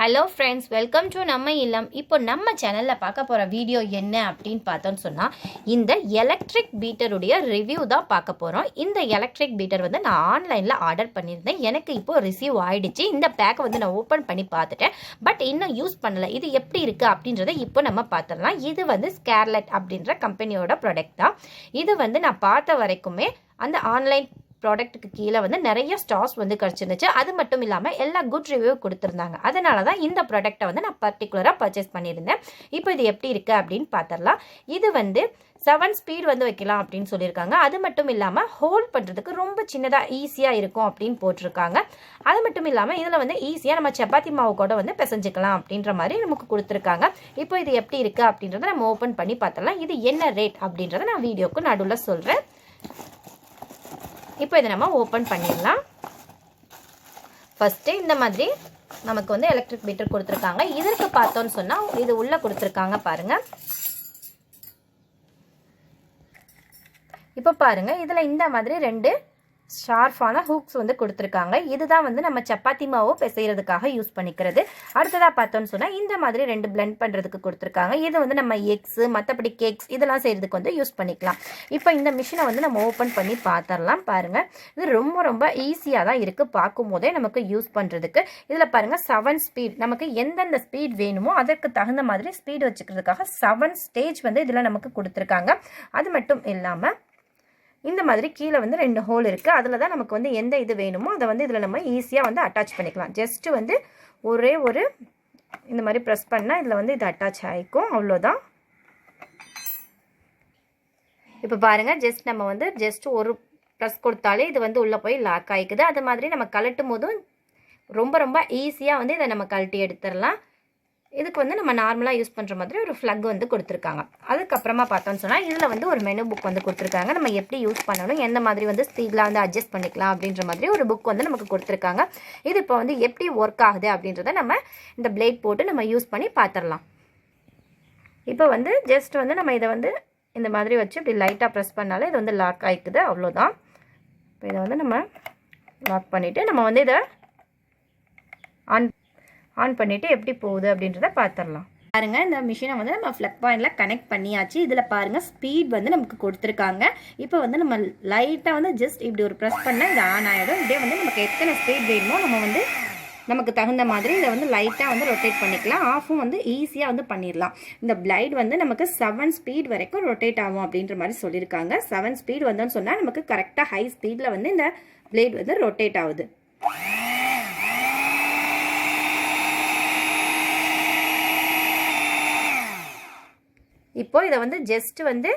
Hello friends welcome to நம்ம இல்லம். இப்போ நம்ம சேனலில் பார்க்க போகிற வீடியோ என்ன அப்படின்னு பார்த்தோன்னு சொன்னால் இந்த எலக்ட்ரிக் பீட்டருடைய ரிவ்யூ தான் பார்க்க போகிறோம் இந்த எலக்ட்ரிக் பீட்டர் வந்து நான் ஆன்லைனில் ஆர்டர் பண்ணியிருந்தேன். எனக்கு இப்போது ரிசீவ் ஆகிடுச்சு இந்த பேக்கை வந்து நான் ஓப்பன் பண்ணி பார்த்துட்டேன். பட் இன்னும் யூஸ் பண்ணலை. இது எப்படி இருக்குது அப்படின்றத இப்போ நம்ம பார்த்துடலாம். இது வந்து ஸ்கேர்லெட் அப்படின்ற கம்பெனியோட ப்ராடக்ட் தான். இது வந்து நான் பார்த்த வரைக்குமே அந்த ஆன்லைன் ப்ராடக்ட்டுக்கு கீழே வந்து நிறைய ஸ்டார்ஸ் வந்து கிடச்சிருந்துச்சு. அது மட்டும் இல்லாமல் எல்லா குட் ரிவ்யூ கொடுத்துருந்தாங்க. அதனால தான் இந்த ப்ராடக்ட்டை வந்து நான் பர்டிகுலராக பர்ச்சேஸ் பண்ணியிருந்தேன். இப்போ இது எப்படி இருக்குது அப்படின்னு பார்த்துடலாம். இது வந்து செவன் ஸ்பீட் வந்து வைக்கலாம் அப்படின்னு சொல்லியிருக்காங்க. அது மட்டும் இல்லாமல் ஹோல்ட் பண்ணுறதுக்கு ரொம்ப சின்னதாக ஈஸியாக இருக்கும் அப்படின்னு போட்டிருக்காங்க. அது மட்டும் இல்லாமல் இதில் வந்து ஈஸியாக நம்ம சப்பாத்தி மாவு கூட வந்து பிசைஞ்சிக்கலாம் அப்படின்ற மாதிரி நமக்கு கொடுத்துருக்காங்க. இப்போ இது எப்படி இருக்குது அப்படின்றத நம்ம ஓப்பன் பண்ணி பார்த்தலாம் இது என்ன ரேட் அப்படின்றத நான் வீடியோக்கு நடுவில் சொல்கிறேன் இப்போ இதை நம்ம ஓப்பன் பண்ணிடலாம். ஃபஸ்ட்டு இந்த மாதிரி நமக்கு வந்து எலக்ட்ரிக் மீட்டர் கொடுத்துருக்காங்க. இதற்கு பார்த்தோன்னு சொன்னால் இது உள்ளே கொடுத்துருக்காங்க பாருங்கள் இப்போ பாருங்கள் இதில் இந்த மாதிரி ரெண்டு ஷார்ஃபான ஹூக்ஸ் வந்து கொடுத்துருக்காங்க. இதுதான் வந்து நம்ம சப்பாத்தி மாவு பிசைகிறதுக்காக யூஸ் பண்ணிக்கிறது. அடுத்ததாக பார்த்தோன்னு சொன்னால் இந்த மாதிரி ரெண்டு பிளெண்ட் பண்ணுறதுக்கு கொடுத்துருக்காங்க. இது வந்து நம்ம எக்ஸு மற்றபடி கேக்ஸ் இதெல்லாம் செய்கிறதுக்கு வந்து யூஸ் பண்ணிக்கலாம். இப்போ இந்த மிஷினை வந்து நம்ம ஓப்பன் பண்ணி பார்த்துடலாம் பாருங்கள் இது ரொம்ப ரொம்ப ஈஸியாக தான் இருக்குது பார்க்கும் போதே நமக்கு யூஸ் பண்ணுறதுக்கு இதில் பாருங்கள் செவன் ஸ்பீட் நமக்கு எந்தெந்த ஸ்பீட் வேணுமோ அதற்கு தகுந்த மாதிரி ஸ்பீட் வச்சுக்கிறதுக்காக செவன் ஸ்டேஜ் வந்து இதில் நமக்கு கொடுத்துருக்காங்க. அது மட்டும் இல்லாமல் இந்த மாதிரி கீழே வந்து ரெண்டு ஹோல் இருக்குது அதில் தான் நமக்கு வந்து எந்த இது வேணுமோ அதை வந்து இதில் நம்ம ஈஸியாக வந்து அட்டாச் பண்ணிக்கலாம். ஜஸ்ட்டு வந்து ஒரே ஒரு இந்த மாதிரி ப்ரெஸ் பண்ணால் இதில் வந்து இது அட்டாச் ஆகிக்கும் அவ்வளோதான் இப்போ பாருங்கள் ஜஸ்ட் நம்ம வந்து ஜஸ்ட் ஒரு ப்ரெஸ் கொடுத்தாலே இது வந்து உள்ளே போய் லாக் ஆகிக்குது அது மாதிரி நம்ம கழட்டும் போதும் ரொம்ப ரொம்ப ஈஸியாக வந்து இதை நம்ம கழட்டி எடுத்துடலாம். இதுக்கு வந்து நம்ம நார்மலாக யூஸ் பண்ணுற மாதிரி ஒரு ஃப்ளக் வந்து கொடுத்துருக்காங்க. அதுக்கப்புறமா பார்த்தோம்னு சொன்னால் இதில் வந்து ஒரு மெனு புக் வந்து கொடுத்துருக்காங்க. நம்ம எப்படி யூஸ் பண்ணணும் எந்த மாதிரி வந்து ஸ்பீடில் வந்து அட்ஜஸ்ட் பண்ணிக்கலாம் அப்படின்ற மாதிரி ஒரு புக் வந்து நமக்கு கொடுத்துருக்காங்க. இது இப்போ வந்து எப்படி ஒர்க் ஆகுது அப்படின்றத நம்ம இந்த பிளேட் போட்டு நம்ம யூஸ் பண்ணி பார்த்துடலாம் இப்போ வந்து ஜஸ்ட் வந்து நம்ம இதை வந்து இந்த மாதிரி வச்சு இப்படி லைட்டாக ப்ரெஸ் பண்ணாலே இது வந்து லாக் ஆகிக்குது அவ்வளோதான் இப்போ இதை வந்து நம்ம லாக் பண்ணிவிட்டு நம்ம வந்து இதை ஆன் ஆன் பண்ணிவிட்டு எப்படி போகுது அப்படின்றத பார்த்துடலாம் பாருங்கள் இந்த மிஷினை வந்து நம்ம ஃப்ளக் பாயிண்டில் கனெக்ட் பண்ணியாச்சு. இதில் பாருங்கள் ஸ்பீட் வந்து நமக்கு கொடுத்துருக்காங்க. இப்போ வந்து நம்ம லைட்டாக வந்து ஜஸ்ட் இப்படி ஒரு ப்ரெஸ் பண்ணால் இது ஆன் ஆகிடும் இதே வந்து நமக்கு எத்தனை ஸ்பீட் வேணுமோ நம்ம வந்து நமக்கு தகுந்த மாதிரி இதை வந்து லைட்டாக வந்து ரொட்டேட் பண்ணிக்கலாம். ஆஃபும் வந்து ஈஸியாக வந்து பண்ணிடலாம் இந்த பிளைட் வந்து நமக்கு செவன் ஸ்பீட் வரைக்கும் ரொட்டேட் ஆகும் அப்படின்ற மாதிரி சொல்லியிருக்காங்க செவன் ஸ்பீட் வந்தோன்னு சொன்னால் நமக்கு கரெக்டாக ஹை ஸ்பீடில் வந்து இந்த பிளேட் வந்து ரொட்டேட் ஆகுது. இப்போ இதை வந்து ஜஸ்ட் வந்து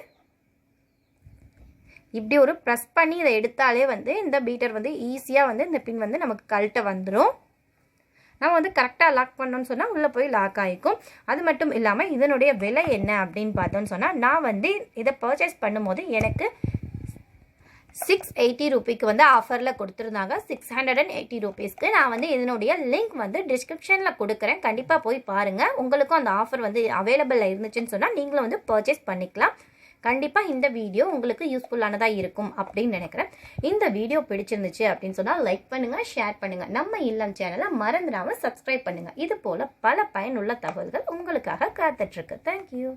இப்படி ஒரு ப்ரெஸ் பண்ணி இதை எடுத்தாலே வந்து இந்த பீட்டர் வந்து ஈஸியாக வந்து இந்த பின் வந்து நமக்கு கழட்ட வந்துடும் நம்ம வந்து கரெக்டாக லாக் பண்ணோம்னு சொன்னால் உள்ளே போய் லாக் ஆகிக்கும் அது மட்டும் இல்லாமல் இதனுடைய விலை என்ன அப்படின்னு பார்த்தோன்னு சொன்னால் நான் வந்து இதை பர்ச்சேஸ் பண்ணும்போது எனக்கு சிக்ஸ் எயிட்டி ருபீக்கு வந்து ஆஃபரில் கொடுத்துருந்தாங்க. சிக்ஸ் ஹண்ட்ரட் அண்ட் எயிட்டி ருபீஸ்க்கு நான் வந்து இதனுடைய லிங்க் வந்து டிஸ்கிரிப்ஷனில் கொடுக்குறேன். கண்டிப்பாக போய் பாருங்கள் உங்களுக்கும் அந்த ஆஃபர் வந்து அவைலபிளில் இருந்துச்சுன்னு சொன்னால் நீங்களும் வந்து பர்ச்சேஸ் பண்ணிக்கலாம். கண்டிப்பாக இந்த வீடியோ உங்களுக்கு யூஸ்ஃபுல்லானதாக இருக்கும் அப்படின்னு நினைக்கிறேன். இந்த வீடியோ பிடிச்சிருந்துச்சு அப்படின்னு சொன்னால் லைக் பண்ணுங்கள் ஷேர் பண்ணுங்கள் நம்ம இல்லம் சேனலை மறந்துடாமல் சப்ஸ்கிரைப் பண்ணுங்கள் இது போல் பல பயனுள்ள தகவல்கள் உங்களுக்காக காத்துட்ருக்கு தேங்க்யூ